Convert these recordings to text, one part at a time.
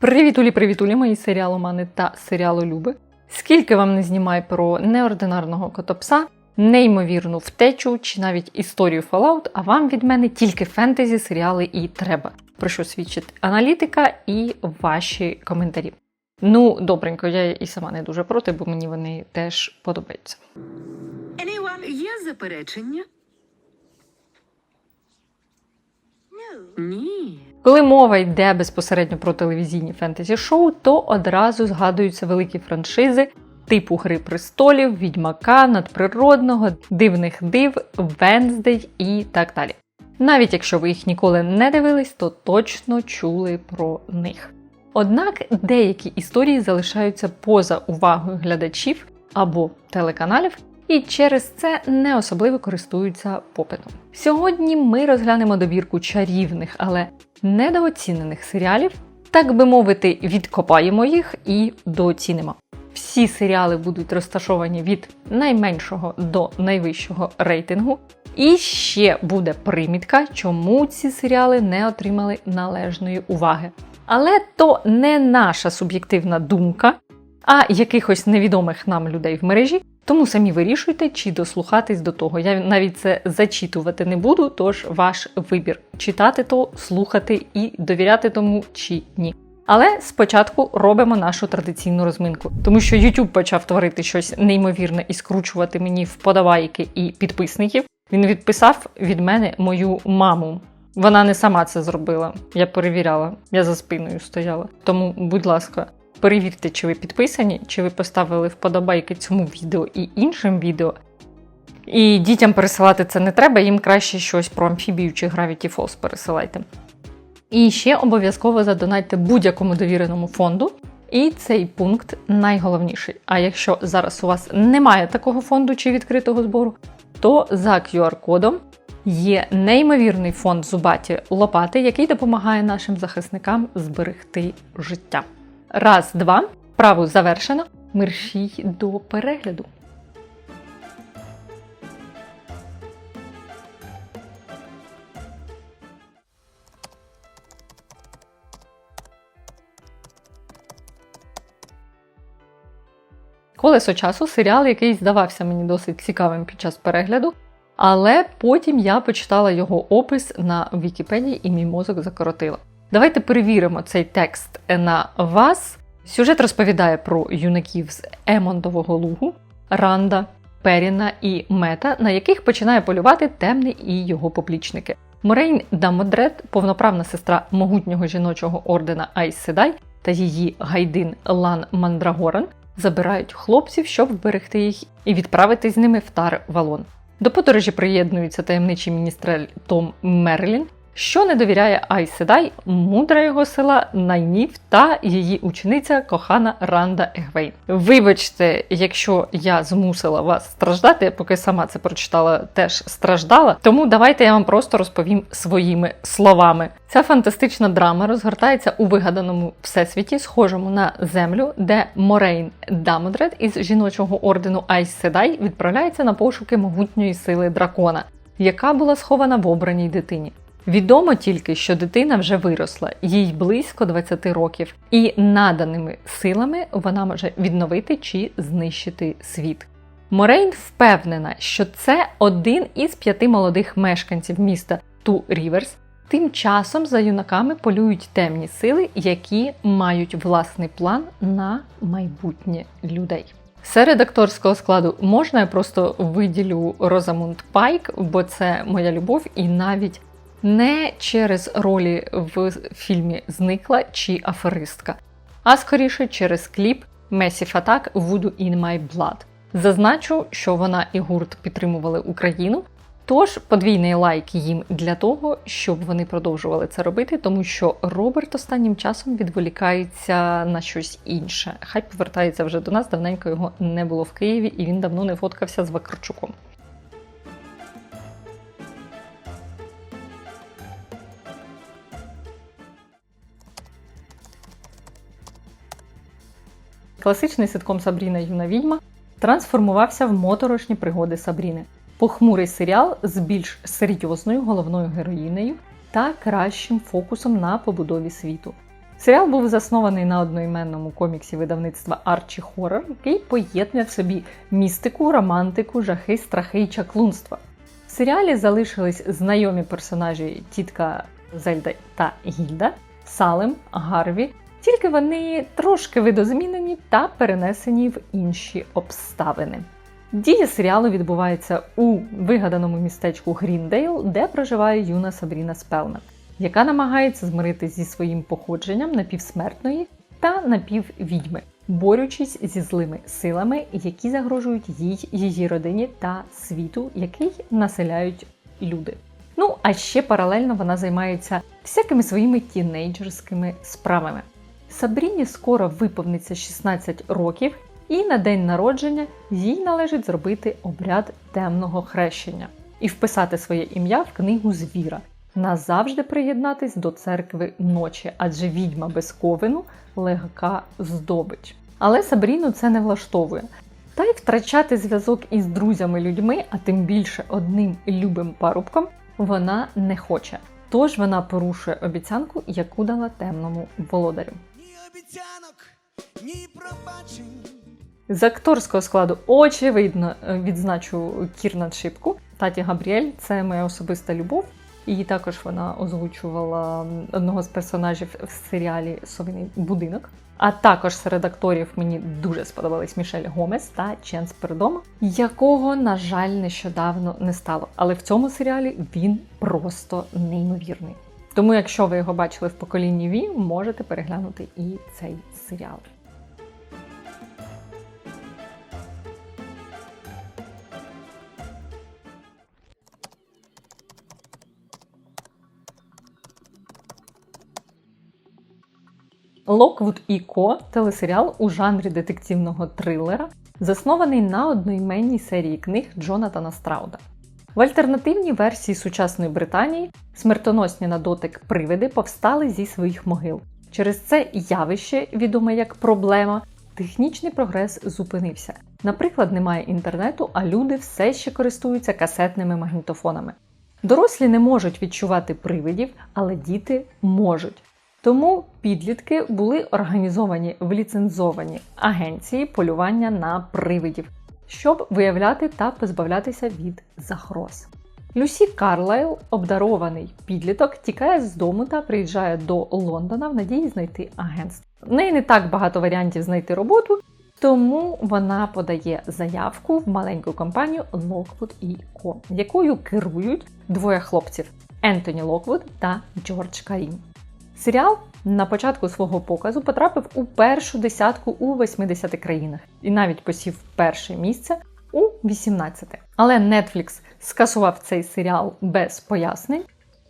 Привітулі, привітулі, мої серіаломани та серіалолюби. Скільки вам не знімай про неординарного котопса, неймовірну втечу чи навіть історію Fallout, а вам від мене тільки фентезі, серіали і треба, про що свідчить аналітика і ваші коментарі. Ну, добренько, я і сама не дуже проти, бо мені вони теж подобаються. Anyone? Є заперечення? Ні. Коли мова йде безпосередньо про телевізійні фентезі-шоу, то одразу згадуються великі франшизи типу Гри престолів, Відьмака, Надприродного, Дивних див, Венздей і так далі. Навіть якщо ви їх ніколи не дивились, то точно чули про них. Однак деякі історії залишаються поза увагою глядачів або телеканалів, і через це не особливо користуються попитом. Сьогодні ми розглянемо добірку чарівних, але недооцінених серіалів, так би мовити, відкопаємо їх і дооцінимо. Всі серіали будуть розташовані від найменшого до найвищого рейтингу. І ще буде примітка, чому ці серіали не отримали належної уваги. Але то не наша суб'єктивна думка, а якихось невідомих нам людей в мережі. Тому самі вирішуйте, чи дослухатись до того. Я навіть це зачитувати не буду, тож ваш вибір читати то, слухати і довіряти тому чи ні. Але спочатку робимо нашу традиційну розминку, тому що YouTube почав творити щось неймовірне і скручувати мені вподобайки і підписників. Він відписав від мене мою маму. Вона не сама це зробила. Я перевіряла, я за спиною стояла. Тому, будь ласка, перевірте, чи ви підписані, чи ви поставили вподобайки цьому відео і іншим відео. І дітям пересилати це не треба, їм краще щось про амфібію чи Gravity Falls пересилайте. І ще обов'язково задонайте будь-якому довіреному фонду. І цей пункт найголовніший. А якщо зараз у вас немає такого фонду чи відкритого збору, то за QR-кодом є неймовірний фонд Зубаті Лопати, який допомагає нашим захисникам зберегти життя. Раз, два. Вправу завершено. Мерщій до перегляду. Колесо часу серіал, який здавався мені досить цікавим під час перегляду, але потім я почитала його опис на Вікіпедії і мій мозок закоротила. Давайте перевіримо цей текст на вас. Сюжет розповідає про юнаків з Емондового лугу, Ранда, Періна і Мета, на яких починає полювати темний і його поплічники. Морейн Дамодред, повноправна сестра могутнього жіночого ордена Айсседай та її гайдин Лан Мандрагоран, забирають хлопців, щоб вберегти їх і відправити з ними в Тар Валон. До подорожі приєднується таємничий міністрель Том Мерлін, що не довіряє Айседай, мудра його села Найнів та її учениця кохана Ранда Егвейн. Вибачте, якщо я змусила вас страждати, поки сама це прочитала, теж страждала. Тому давайте я вам просто розповім своїми словами. Ця фантастична драма розгортається у вигаданому всесвіті, схожому на землю, де Морейн Дамодред із жіночого ордену Айс Седай відправляється на пошуки могутньої сили дракона, яка була схована в обраній дитині. Відомо тільки, що дитина вже виросла, їй близько 20 років, і наданими силами вона може відновити чи знищити світ. Морейн впевнена, що це один із п'яти молодих мешканців міста Ту Ріверс. Тим часом за юнаками полюють темні сили, які мають власний план на майбутнє людей. Серед акторського складу можна я просто виділю Розамунд Пайк, бо це моя любов, і навіть не через ролі в фільмі Зникла чи Аферистка, а скоріше через кліп Massive Attack Voodoo in My Blood. Зазначу, що вона і гурт підтримували Україну. Тож подвійний лайк їм для того, щоб вони продовжували це робити, тому що Роберт останнім часом відволікається на щось інше. Хай повертається вже до нас. Давненько його не було в Києві, і він давно не фоткався з Вакарчуком. Класичний ситком Сабріна юна відьма трансформувався в моторошні пригоди Сабріни. Похмурий серіал з більш серйозною головною героїнею та кращим фокусом на побудові світу. Серіал був заснований на одноіменному коміксі видавництва Арчі Хоррор, який поєднує в собі містику, романтику, жахи, страхи і чаклунства. В серіалі залишились знайомі персонажі тітка Зельда та Гільда, Салем, Гарві, тільки вони трошки видозмінені та перенесені в інші обставини. Дія серіалу відбувається у вигаданому містечку Гріндейл, де проживає юна Сабріна Спелман, яка намагається змиритися зі своїм походженням напівсмертної та напіввідьми, борючись зі злими силами, які загрожують їй, її родині та світу, який населяють люди. Ну а ще паралельно вона займається всякими своїми тінейджерськими справами. Сабріні скоро виповниться 16 років, і на день народження їй належить зробити обряд темного хрещення і вписати своє ім'я в книгу звіра, назавжди приєднатись до церкви ночі, адже відьма без ковину легка здобич. Але Сабріну це не влаштовує. Та й втрачати зв'язок із друзями людьми, а тим більше одним любим парубком, вона не хоче. Тож вона порушує обіцянку, яку дала темному володарю. З акторського складу очевидно е, відзначу Кірнан Шипку. Таті Габріель це моя особиста любов. І також вона озвучувала одного з персонажів в серіалі Совиний будинок. А також серед акторів мені дуже сподобались Мішель Гомес та Ченс Пердом, якого, на жаль, нещодавно не стало. Але в цьому серіалі він просто неймовірний. Тому, якщо ви його бачили в поколінні Ві, можете переглянути і цей серіал. Локвуд і Ко телесеріал у жанрі детективного трилера, заснований на одноіменній серії книг Джонатана Страуда. В альтернативній версії сучасної Британії смертоносні на дотик привиди повстали зі своїх могил. Через це явище, відоме як проблема, технічний прогрес зупинився. Наприклад, немає інтернету, а люди все ще користуються касетними магнітофонами. Дорослі не можуть відчувати привидів, але діти можуть. Тому підлітки були організовані в ліцензовані агенції полювання на привидів, щоб виявляти та позбавлятися від загроз. Люсі Карлайл, обдарований підліток, тікає з дому та приїжджає до Лондона в надії знайти агентство. В неї не так багато варіантів знайти роботу, тому вона подає заявку в маленьку компанію Lockwood Co, якою керують двоє хлопців Ентоні Локвуд та Джордж Карім. Серіал на початку свого показу потрапив у першу десятку у 80 країнах і навіть посів перше місце у 18. Але Netflix скасував цей серіал без пояснень.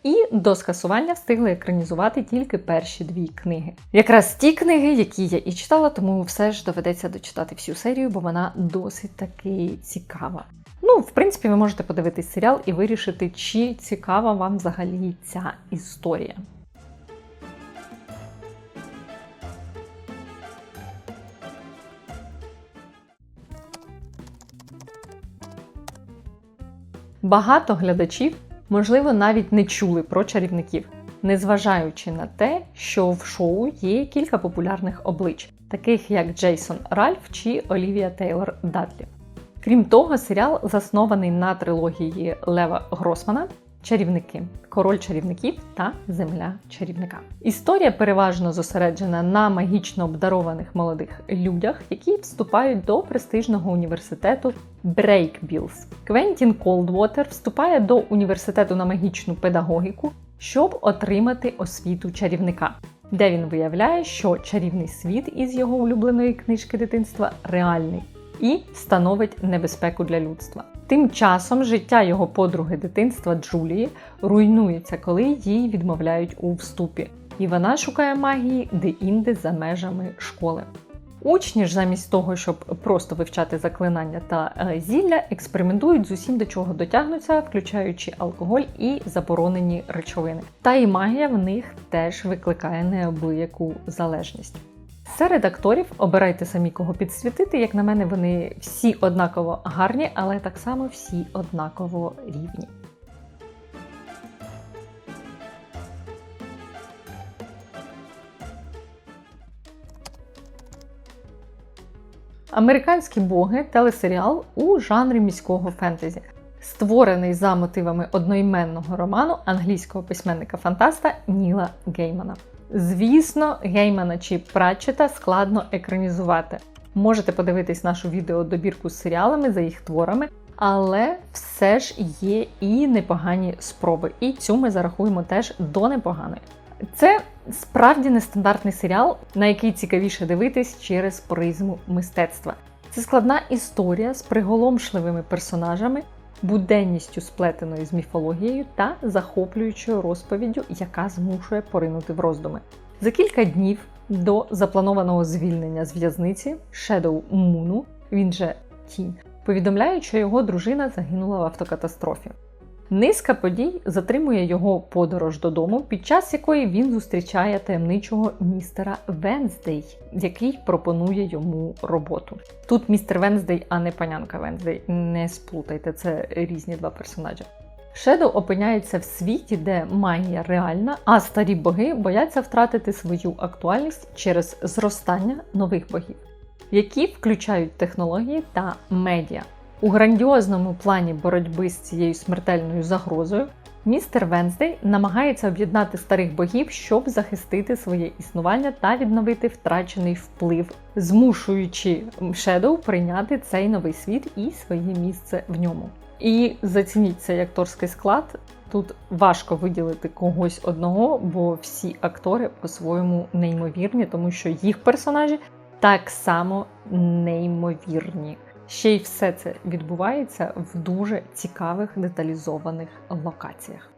І до скасування встигли екранізувати тільки перші дві книги. Якраз ті книги, які я і читала, тому все ж доведеться дочитати всю серію, бо вона досить таки цікава. Ну, в принципі, ви можете подивитись серіал і вирішити, чи цікава вам взагалі ця історія. Багато глядачів, можливо, навіть не чули про чарівників, незважаючи на те, що в шоу є кілька популярних облич, таких як Джейсон Ральф чи Олівія Тейлор Дадлі. Крім того, серіал заснований на трилогії Лева Гросмана Чарівники, Король чарівників та Земля чарівника. Історія переважно зосереджена на магічно обдарованих молодих людях, які вступають до престижного університету Брейкбілз. Квентін Колдвотер вступає до університету на магічну педагогіку, щоб отримати освіту чарівника, де він виявляє, що чарівний світ із його улюбленої книжки дитинства реальний і становить небезпеку для людства. Тим часом життя його подруги дитинства Джулії руйнується, коли їй відмовляють у вступі, і вона шукає магії де-інде за межами школи. Учні ж замість того, щоб просто вивчати заклинання та е, зілля, експериментують з усім, до чого дотягнуться, включаючи алкоголь і заборонені речовини. Та і магія в них теж викликає неабияку залежність. Серед акторів обирайте самі кого підсвітити. Як на мене, вони всі однаково гарні, але так само всі однаково рівні. Американські боги телесеріал у жанрі міського фентезі, створений за мотивами одноіменного роману англійського письменника-фантаста Ніла Геймана. Звісно, Геймана чи Пратчета складно екранізувати. Можете подивитись нашу відеодобірку з серіалами за їх творами, але все ж є і непогані спроби. І цю ми зарахуємо теж до непоганої. Це справді нестандартний серіал, на який цікавіше дивитись через призму мистецтва. Це складна історія з приголомшливими персонажами, буденністю сплетеною з міфологією та захоплюючою розповіддю, яка змушує поринути в роздуми. За кілька днів до запланованого звільнення з в'язниці Шедоу Муну, він же Тінь, повідомляють, що його дружина загинула в автокатастрофі. Низка подій затримує його подорож додому, під час якої він зустрічає таємничого містера Венздей, який пропонує йому роботу. Тут містер Венздей, а не панянка Венздей. Не сплутайте, це різні два персонажі. Шедоу опиняється в світі, де магія реальна, а старі боги бояться втратити свою актуальність через зростання нових богів, які включають технології та медіа. У грандіозному плані боротьби з цією смертельною загрозою містер Венздей намагається об'єднати старих богів, щоб захистити своє існування та відновити втрачений вплив, змушуючи Шедоу прийняти цей новий світ і своє місце в ньому. І зацініть цей акторський склад. Тут важко виділити когось одного, бо всі актори по-своєму неймовірні, тому що їх персонажі так само неймовірні. Ще й все це відбувається в дуже цікавих деталізованих локаціях.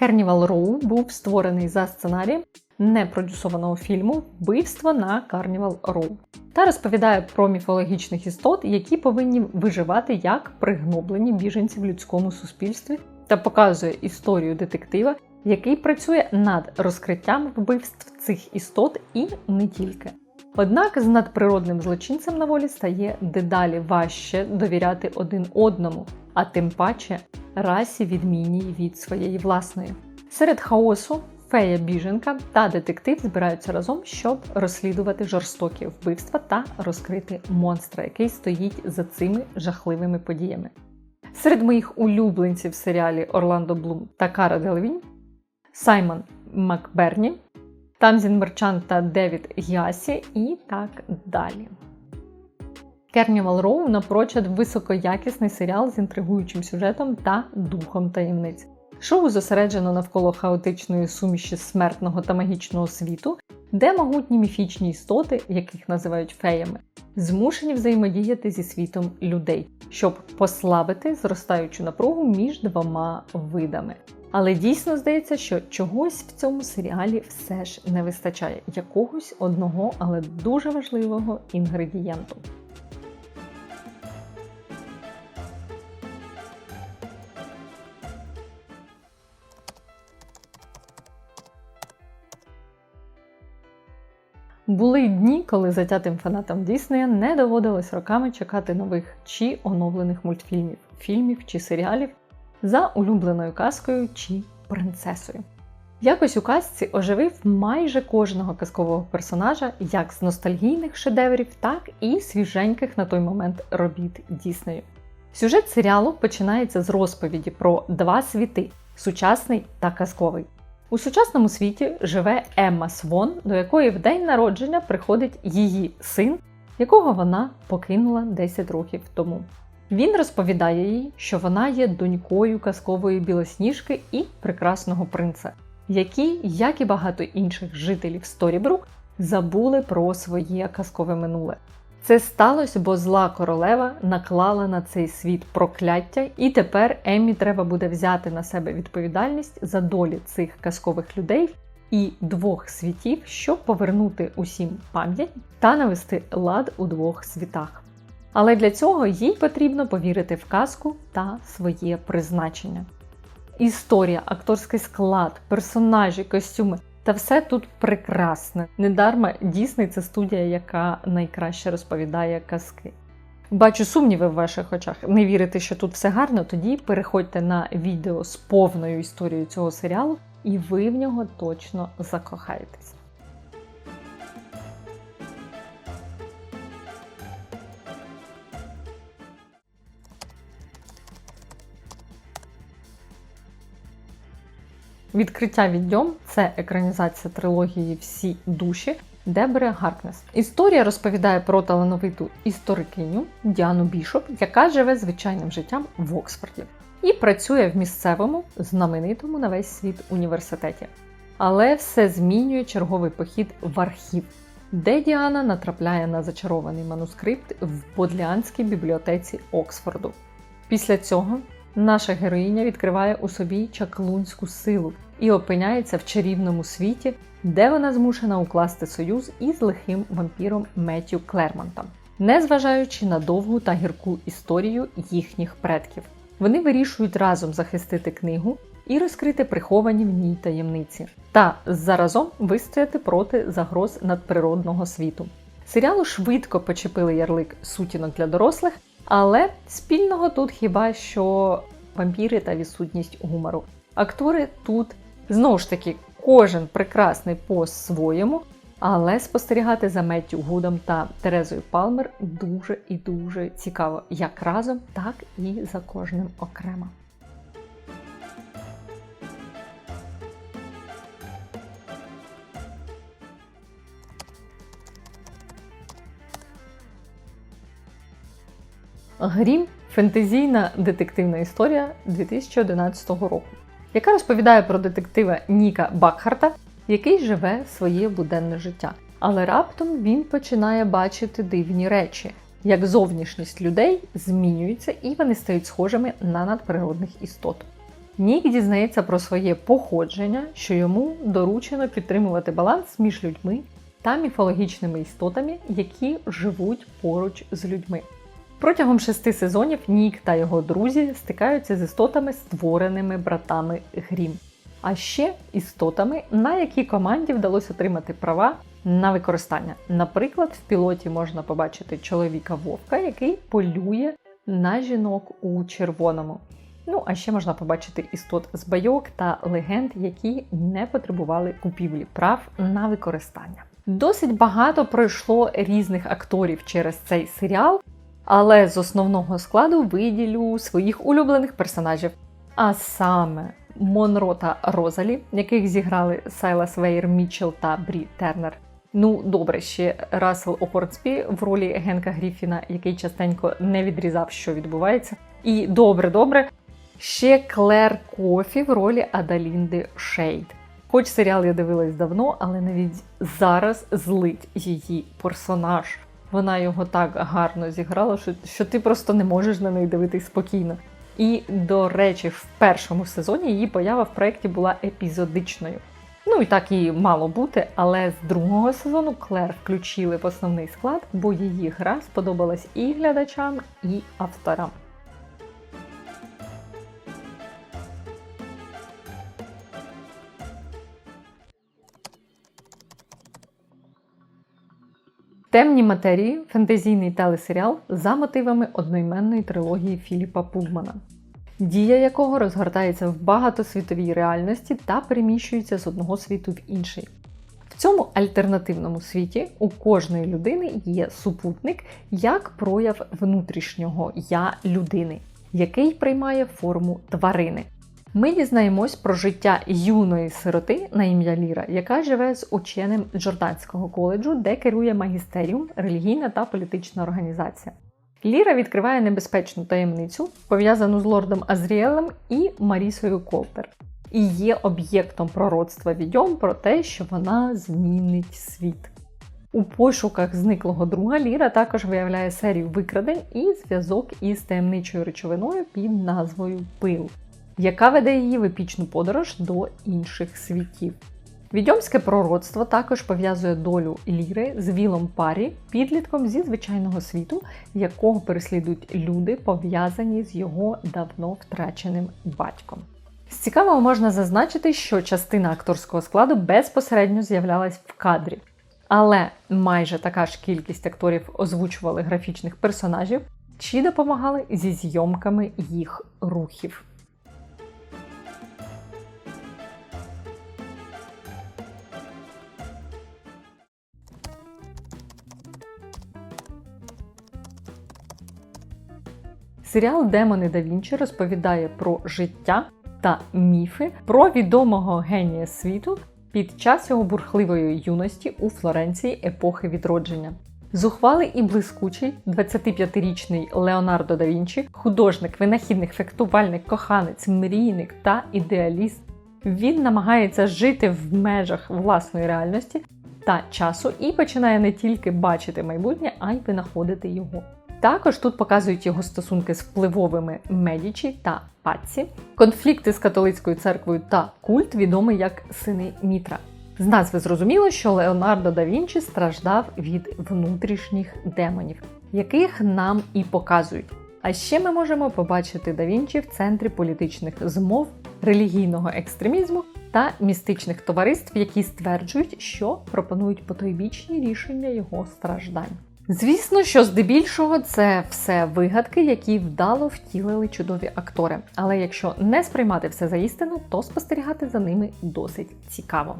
Carnival Row був створений за сценарієм непродюсованого фільму Вбивство на Carnival Row та розповідає про міфологічних істот, які повинні виживати як пригноблені біженці в людському суспільстві, та показує історію детектива, який працює над розкриттям вбивств цих істот і не тільки. Однак з надприродним злочинцем на волі стає дедалі важче довіряти один одному, а тим паче расі відмінній від своєї власної. Серед хаосу фея біженка та детектив збираються разом, щоб розслідувати жорстокі вбивства та розкрити монстра, який стоїть за цими жахливими подіями. Серед моїх улюбленців в серіалі Орландо Блум та Кара Делевінь Саймон Макберні, Тамзін Мерчан та Девід Гіасі і так далі. Кернівал Роу напрочуд високоякісний серіал з інтригуючим сюжетом та духом таємниць. Шоу зосереджено навколо хаотичної суміші смертного та магічного світу, де могутні міфічні істоти, яких називають феями, змушені взаємодіяти зі світом людей, щоб послабити зростаючу напругу між двома видами. Але дійсно здається, що чогось в цьому серіалі все ж не вистачає якогось одного, але дуже важливого інгредієнту. Були й дні, коли затятим фанатам Діснея не доводилось роками чекати нових чи оновлених мультфільмів, фільмів чи серіалів за улюбленою казкою чи принцесою. Якось у казці оживив майже кожного казкового персонажа як з ностальгійних шедеврів, так і свіженьких на той момент робіт Діснею. Сюжет серіалу починається з розповіді про два світи сучасний та казковий. У сучасному світі живе Емма Свон, до якої в день народження приходить її син, якого вона покинула 10 років тому. Він розповідає їй, що вона є донькою казкової білосніжки і прекрасного принца, які, як і багато інших жителів Сторібрук, забули про своє казкове минуле. Це сталося, бо зла королева наклала на цей світ прокляття, і тепер Еммі треба буде взяти на себе відповідальність за долі цих казкових людей і двох світів, щоб повернути усім пам'ять та навести лад у двох світах. Але для цього їй потрібно повірити в казку та своє призначення. Історія, акторський склад, персонажі, костюми та все тут прекрасне. Недарма Дісней це студія, яка найкраще розповідає казки. Бачу сумніви в ваших очах. Не вірите, що тут все гарно, тоді переходьте на відео з повною історією цього серіалу, і ви в нього точно закохаєтесь. Відкриття відьом це екранізація трилогії Всі душі Дебре Гаркнес. Історія розповідає про талановиту історикиню Діану Бішоп, яка живе звичайним життям в Оксфорді і працює в місцевому, знаменитому на весь світ університеті. Але все змінює черговий похід в архів, де Діана натрапляє на зачарований манускрипт в Бодліанській бібліотеці Оксфорду. Після цього наша героїня відкриває у собі чаклунську силу і опиняється в чарівному світі, де вона змушена укласти союз із лихим вампіром Меттю Клермонтом, незважаючи на довгу та гірку історію їхніх предків. Вони вирішують разом захистити книгу і розкрити приховані в ній таємниці, та заразом вистояти проти загроз надприродного світу. Серіалу швидко почепили ярлик сутінок для дорослих, але спільного тут хіба що вампіри та відсутність гумору. Актори тут знову ж таки кожен прекрасний по-своєму, але спостерігати за Меттю Гудом та Терезою Палмер дуже і дуже цікаво, як разом, так і за кожним окремо. Грім фентезійна детективна історія 2011 року, яка розповідає про детектива Ніка Бакхарта, який живе своє буденне життя. Але раптом він починає бачити дивні речі, як зовнішність людей змінюється і вони стають схожими на надприродних істот. Нік дізнається про своє походження, що йому доручено підтримувати баланс між людьми та міфологічними істотами, які живуть поруч з людьми. Протягом шести сезонів Нік та його друзі стикаються з істотами, створеними братами Грім, а ще істотами, на які команді вдалося отримати права на використання. Наприклад, в пілоті можна побачити чоловіка вовка, який полює на жінок у червоному. Ну, а ще можна побачити істот з байок та легенд, які не потребували купівлі прав на використання. Досить багато пройшло різних акторів через цей серіал, але з основного складу виділю своїх улюблених персонажів. А саме Монро та Розалі, яких зіграли Сайлас Вейер Мітчелл та Брі Тернер. Ну, добре, ще Рассел Опортспі в ролі Генка Гріфіна, який частенько не відрізав, що відбувається. І добре, добре. Ще Клер Кофі в ролі Адалінди Шейд. Хоч серіал я дивилась давно, але навіть зараз злить її персонаж. Вона його так гарно зіграла, що, що ти просто не можеш на неї дивитись спокійно. І, до речі, в першому сезоні її поява в проєкті була епізодичною. Ну і так її мало бути, але з другого сезону Клер включили в основний склад, бо її гра сподобалась і глядачам, і авторам. Темні матерії фентезійний телесеріал за мотивами одноіменної трилогії Філіпа Пулмана, дія якого розгортається в багатосвітовій реальності та переміщується з одного світу в інший. В цьому альтернативному світі у кожної людини є супутник як прояв внутрішнього я людини, який приймає форму тварини. Ми дізнаємось про життя юної сироти на ім'я Ліра, яка живе з ученим Джорданського коледжу, де керує магістеріум, релігійна та політична організація. Ліра відкриває небезпечну таємницю, пов'язану з лордом Азріелем і Марісою Колтер, і є об'єктом пророцтва відьом про те, що вона змінить світ. У пошуках зниклого друга Ліра також виявляє серію викрадень і зв'язок із таємничою речовиною під назвою Пил яка веде її в епічну подорож до інших світів. Відьомське пророцтво також пов'язує долю Ліри з Вілом Парі, підлітком зі звичайного світу, якого переслідують люди, пов'язані з його давно втраченим батьком. З цікавого можна зазначити, що частина акторського складу безпосередньо з'являлась в кадрі, але майже така ж кількість акторів озвучували графічних персонажів, чи допомагали зі зйомками їх рухів. Серіал Демони да Вінчі розповідає про життя та міфи про відомого генія світу під час його бурхливої юності у Флоренції епохи відродження. Зухвалий і блискучий 25-річний Леонардо да Вінчі, художник, винахідник, фехтувальник, коханець, мрійник та ідеаліст. Він намагається жити в межах власної реальності та часу і починає не тільки бачити майбутнє, а й винаходити його. Також тут показують його стосунки з впливовими Медічі та Патці, конфлікти з католицькою церквою та культ, відомий як сини Мітра. З назви зрозуміло, що Леонардо да Вінчі страждав від внутрішніх демонів, яких нам і показують. А ще ми можемо побачити да Вінчі в центрі політичних змов, релігійного екстремізму та містичних товариств, які стверджують, що пропонують потойбічні рішення його страждань. Звісно, що здебільшого це все вигадки, які вдало втілили чудові актори. Але якщо не сприймати все за істину, то спостерігати за ними досить цікаво.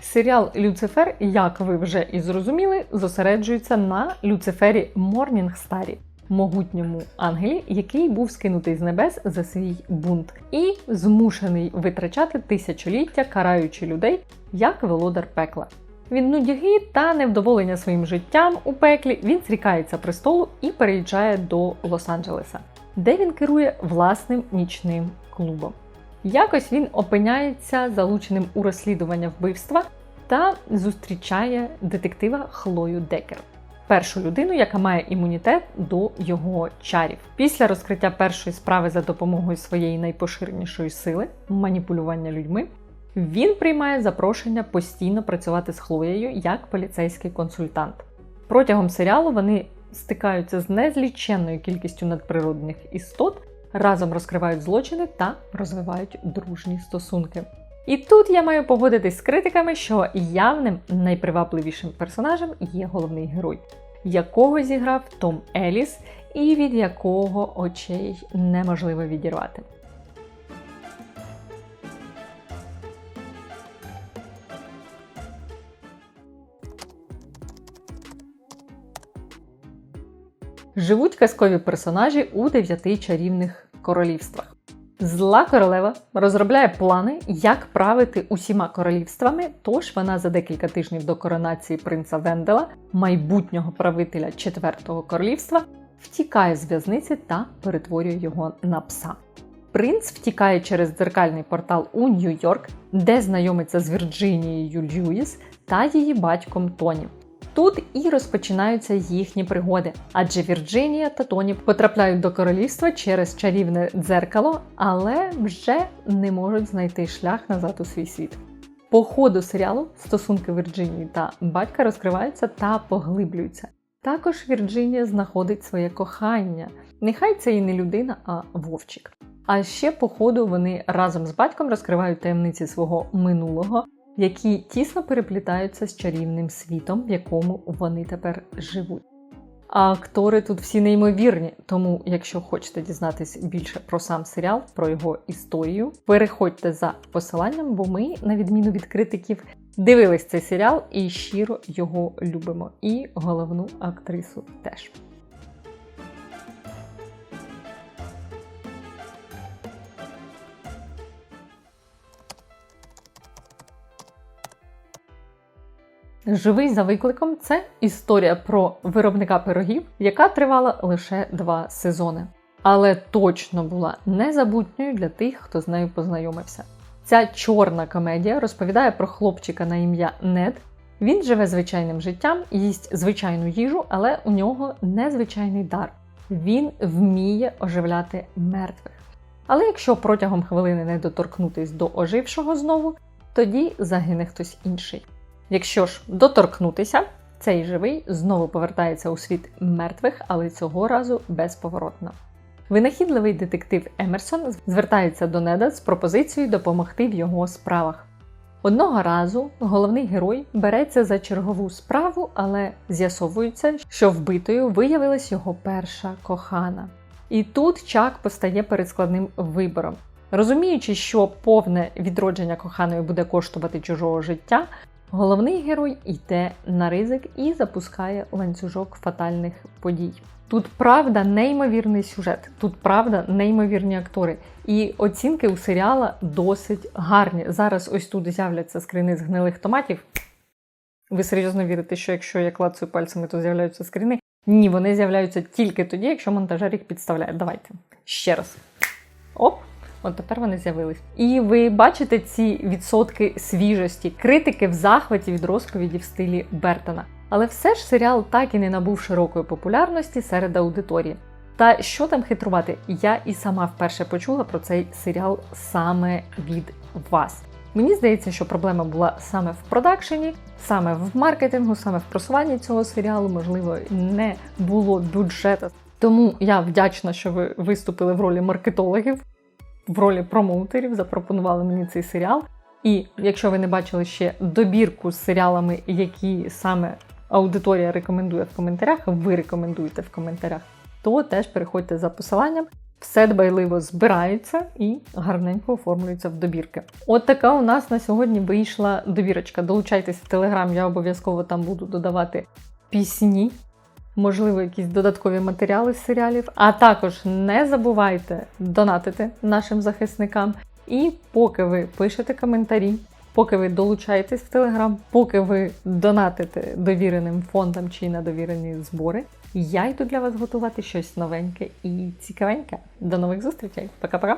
Серіал Люцифер, як ви вже і зрозуміли, зосереджується на Люцифері Морнінгстарі, могутньому ангелі, який був скинутий з небес за свій бунт, і змушений витрачати тисячоліття, караючи людей як володар пекла. Він нудьги та невдоволення своїм життям у пеклі він зрікається престолу і переїжджає до Лос-Анджелеса, де він керує власним нічним клубом. Якось він опиняється залученим у розслідування вбивства та зустрічає детектива Хлою Декер, першу людину, яка має імунітет до його чарів. Після розкриття першої справи за допомогою своєї найпоширенішої сили маніпулювання людьми. Він приймає запрошення постійно працювати з Хлоєю як поліцейський консультант. Протягом серіалу вони стикаються з незліченною кількістю надприродних істот, разом розкривають злочини та розвивають дружні стосунки. І тут я маю погодитись з критиками, що явним найпривабливішим персонажем є головний герой, якого зіграв Том Еліс, і від якого очей неможливо відірвати. Живуть казкові персонажі у дев'яти чарівних королівствах. Зла королева розробляє плани, як правити усіма королівствами. Тож вона за декілька тижнів до коронації принца Вендела, майбутнього правителя четвертого королівства, втікає з в'язниці та перетворює його на пса. Принц втікає через дзеркальний портал у Нью-Йорк, де знайомиться з Вірджинією Льюіс та її батьком Тоні. Тут і розпочинаються їхні пригоди, адже Вірджинія та Тоні потрапляють до королівства через чарівне дзеркало, але вже не можуть знайти шлях назад у свій світ. По ходу серіалу стосунки Вірджинії та батька розкриваються та поглиблюються. Також Вірджинія знаходить своє кохання. Нехай це і не людина, а вовчик. А ще по ходу вони разом з батьком розкривають таємниці свого минулого які тісно переплітаються з чарівним світом, в якому вони тепер живуть. А актори тут всі неймовірні, тому, якщо хочете дізнатись більше про сам серіал, про його історію, переходьте за посиланням, бо ми, на відміну від критиків, дивились цей серіал і щиро його любимо. І головну актрису теж. Живий за викликом це історія про виробника пирогів, яка тривала лише два сезони. Але точно була незабутньою для тих, хто з нею познайомився. Ця чорна комедія розповідає про хлопчика на ім'я Нед. Він живе звичайним життям, їсть звичайну їжу, але у нього незвичайний дар. Він вміє оживляти мертвих. Але якщо протягом хвилини не доторкнутись до ожившого знову, тоді загине хтось інший. Якщо ж доторкнутися, цей живий знову повертається у світ мертвих, але цього разу безповоротно. Винахідливий детектив Емерсон звертається до Неда з пропозицією допомогти в його справах. Одного разу головний герой береться за чергову справу, але з'ясовується, що вбитою виявилась його перша кохана. І тут Чак постає перед складним вибором. Розуміючи, що повне відродження коханої буде коштувати чужого життя, головний герой йде на ризик і запускає ланцюжок фатальних подій. Тут правда неймовірний сюжет, тут правда неймовірні актори. І оцінки у серіала досить гарні. Зараз ось тут з'являться скрини з гнилих томатів. Ви серйозно вірите, що якщо я клацаю пальцями, то з'являються скрини? Ні, вони з'являються тільки тоді, якщо монтажер їх підставляє. Давайте ще раз. Оп! От тепер вони з'явились. І ви бачите ці відсотки свіжості, критики в захваті від розповіді в стилі Бертона. Але все ж серіал так і не набув широкої популярності серед аудиторії. Та що там хитрувати? Я і сама вперше почула про цей серіал саме від вас. Мені здається, що проблема була саме в продакшені, саме в маркетингу, саме в просуванні цього серіалу. Можливо, не було бюджету. Тому я вдячна, що ви виступили в ролі маркетологів, в ролі промоутерів, запропонували мені цей серіал. І якщо ви не бачили ще добірку з серіалами, які саме аудиторія рекомендує в коментарях, ви рекомендуєте в коментарях, то теж переходьте за посиланням. Все дбайливо збирається і гарненько оформлюється в добірки. От така у нас на сьогодні вийшла добірочка. Долучайтесь в телеграм, я обов'язково там буду додавати пісні, можливо, якісь додаткові матеріали з серіалів. А також не забувайте донатити нашим захисникам. І поки ви пишете коментарі, поки ви долучаєтесь в Телеграм, поки ви донатите довіреним фондам чи на довірені збори, я йду для вас готувати щось новеньке і цікавеньке. До нових зустрічей. Пока-пока!